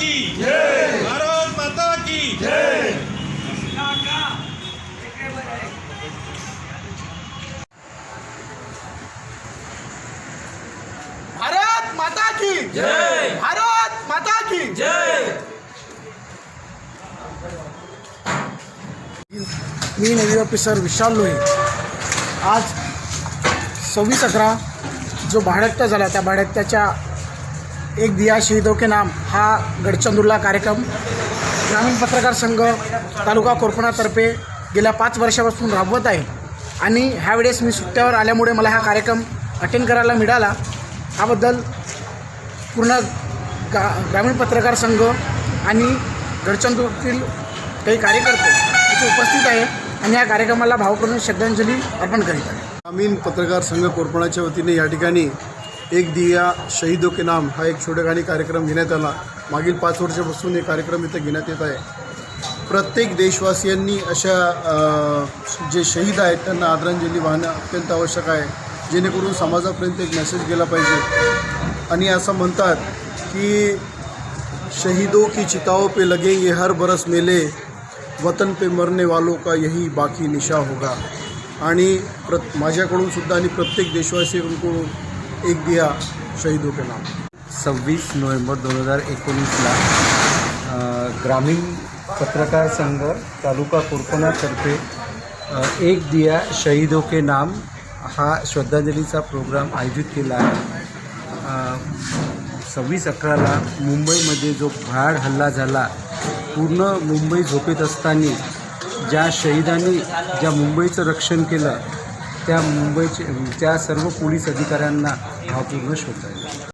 की। भारत माता की। भारत माता की। भारत माता की। मी नवी ऑफिसर विशाल लोहे. आज सव्वीस अकरा जो भाड्यात्ता झाला त्या भाड्यात्याच्या एक दिया शहीदों के नाम हा गडचंदूरला कार्यक्रम ग्रामीण पत्रकार संघ तालुका कोरपणातर्फे गेल्या पाच वर्षापासून राबवत आहे. आणि ह्यावेळेस मी सुट्ट्यावर आल्यामुळे मला हा कार्यक्रम अटेंड करायला मिळाला. त्याबद्दल पूर्ण गा ग्रामीण पत्रकार संघ आणि गडचंदूरतील काही कार्यकर्ते इथे उपस्थित आहे आणि या कार्यक्रमाला भावपूर्ण श्रद्धांजली अर्पण करीत आहे ग्रामीण पत्रकार संघ कोरपणाच्या वतीने या ठिकाणी एक दिया शहीदों के नाम हा एक छोटेखानी कार्यक्रम घेण्यात आला. मागील पाच वर्षापासून हे कार्यक्रम इथं घेण्यात येत आहे. प्रत्येक देशवासियांनी अशा जे शहीद आहेत त्यांना आदरांजली वाहणं अत्यंत आवश्यक आहे. जेणेकरून समाजापर्यंत एक मेसेज गेला पाहिजे. आणि असं म्हणतात की शहीदों की चिताओं पे लगे ये हर बरस मेले वतन पे मरने वालों का यही बाकी निशा होगा. आणि प्र माझ्याकडून सुद्धा आणि प्रत्येक देशवासियांकडून एक दिया शहीदों के नाम। सव्वीस नोव्हेंबर दोन हजार एकोणीसला ग्रामीण पत्रकार संघ तालुका कोरकोनातर्फे एक दिया शहीदों के नाम हा श्रद्धांजलीचा प्रोग्राम आयोजित केला आहे. सव्वीस अकराला मुंबईमध्ये जो भ्याड हल्ला झाला पूर्ण मुंबई झोपेत असताना ज्या शहीदांनी ज्या मुंबईचं रक्षण केलं त्या मुंबईचे त्या सर्व पोलीस अधिकाऱ्यांना भावपूर्ण आहे.